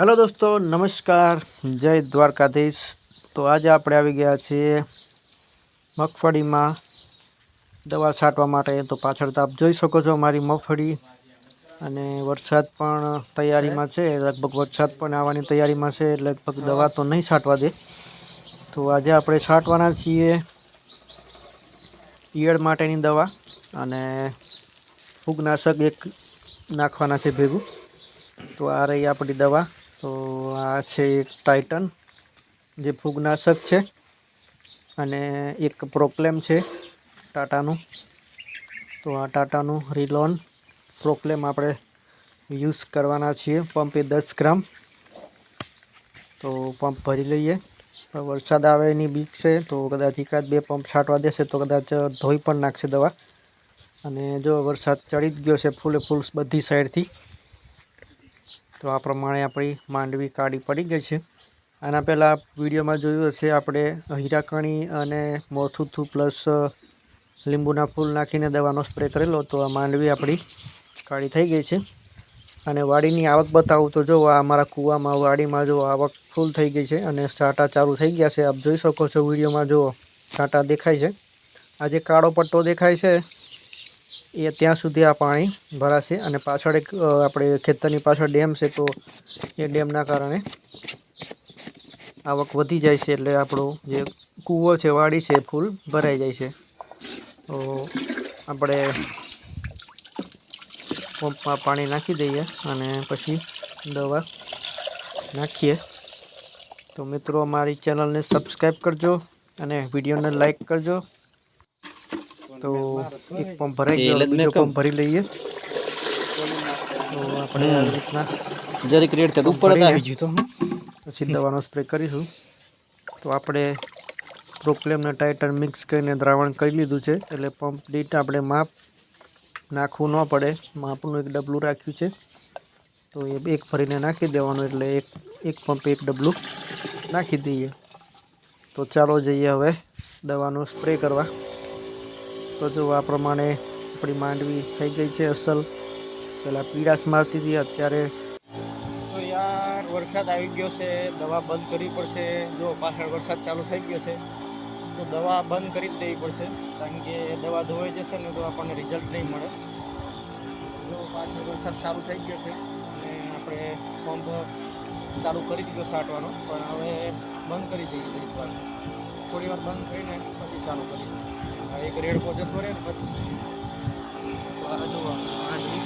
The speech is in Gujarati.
હેલો દોસ્તો, નમસ્કાર. જય દ્વારકાધીશ. તો આજે આપણે આવી ગયા છીએ મગફળીમાં. દવા છાંટવા માટે તો પાછળ તો આપ જોઈ શકો છો મારી મગફળી. અને વરસાદ પણ તૈયારીમાં છે. લગભગ વરસાદ પણ આવવાની તૈયારીમાં છે. લગભગ દવા તો નહીં છાંટવા દે. તો આજે આપણે છાંટવાના છીએ ઈયળ માટેની દવા અને ફૂગનાશક એક નાખવાના છે ભેગું. તો આ રહી આપણી દવા. તો આ છે એક ટાઇટન જે ફૂગનાશક છે અને એક પ્રોક્લેમ છે ટાટાનું તો આ ટાટાનું રિલોન પ્રોક્લેમ આપણે યુઝ કરવાના છીએ પંપે દસ ગ્રામ. તો પંપ ભરી લઈએ. વરસાદ આવે એની બીક છે, તો કદાચ એકાદ બે પંપ છાંટવા દેશે, તો કદાચ ધોઈ પણ નાખશે દવા. અને જો વરસાદ ચડી જ ગયો છે, ફૂલે ફૂલ બધી સાઈડથી તો આ પ્રમાણે આપણી માંડવી કાળી પડી ગઈ છે. આના પહેલાં વિડીયોમાં જોયું હશે આપણે હીરાકણી અને મોથુથું પ્લસ લીંબુના ફૂલ નાખીને દવાનો સ્પ્રે કરેલો તો આ માંડવી આપણી કાળી થઈ ગઈ છે. અને વાડીની આવક બતાવું તો જો અમારા કૂવામાં, વાડીમાં જો આવક ફૂલ થઈ ગઈ છે અને છાંટા ચાલુ થઈ ગયા છે. આપ જોઈ શકો છો વિડીયોમાં જો છાંટા દેખાય છે. આ જે કાળો પટ્ટો દેખાય છે. એ ત્યાં સુધી આ પાણી ભરાશે અને પાછળ એક આપણે ખેતરની પાછળ ડેમ છે, તો એ ડેમના કારણે આવક વધી જાય છે એટલે આપણો જે કૂવો છે, વાડી છે ફૂલ ભરાઈ જાય છે. તો આપણે પંપમાં પાણી નાખી દઈએ અને પછી દવા નાખીએ. તો મિત્રો, અમારી ચેનલને સબસ્ક્રાઈબ કરજો અને વિડીયોને લાઈક કરજો. તો એક પંપ ભરાઈ ગયો બીજો પંપ ભરી લઈએ. તો આપણે આ રીતના જરીક રેડ થતું ઉપર જ આવી ગયું તો પછી દવાનો સ્પ્રે કરીશું. તો આપણે પ્રોક્લેમને ટાઇટર મિક્સ કરીને દ્રાવણ કરી લીધું છે એટલે પંપ દીઠ આપણે માપ નાખવું ન પડે. માપનું એક ડબલું રાખ્યું છે. તો એ એક ભરીને નાખી દેવાનું એટલે એક એક પંપે એક ડબલું નાખી દઈએ. તો ચાલો જઈએ હવે દવાનો સ્પ્રે કરવા. તો જો આ પ્રમાણે આપણી માંડવી થઈ ગઈ છે અસલ. પહેલાં પીડાશ મારતી હતી, અત્યારે તો યાર, વરસાદ આવી ગયો છે, દવા બંધ કરવી પડશે. જો પાછળ વરસાદ ચાલુ થઈ ગયો છે, તો દવા બંધ કરી જ દેવી પડશે. કારણ કે દવા ધોવાઈ જશે ને તો આપણને રિઝલ્ટ નહીં મળે. જો પાછળ વરસાદ ચાલુ થઈ ગયો છે, અને આપણે પંપ ચાલુ કરી દીધો છાંટવાનો પણ હવે બંધ કરી દઈએ થોડી વાર બંધ કરીને પછી ચાલુ કરી એક રેડકો જતો રહે ને પછી આ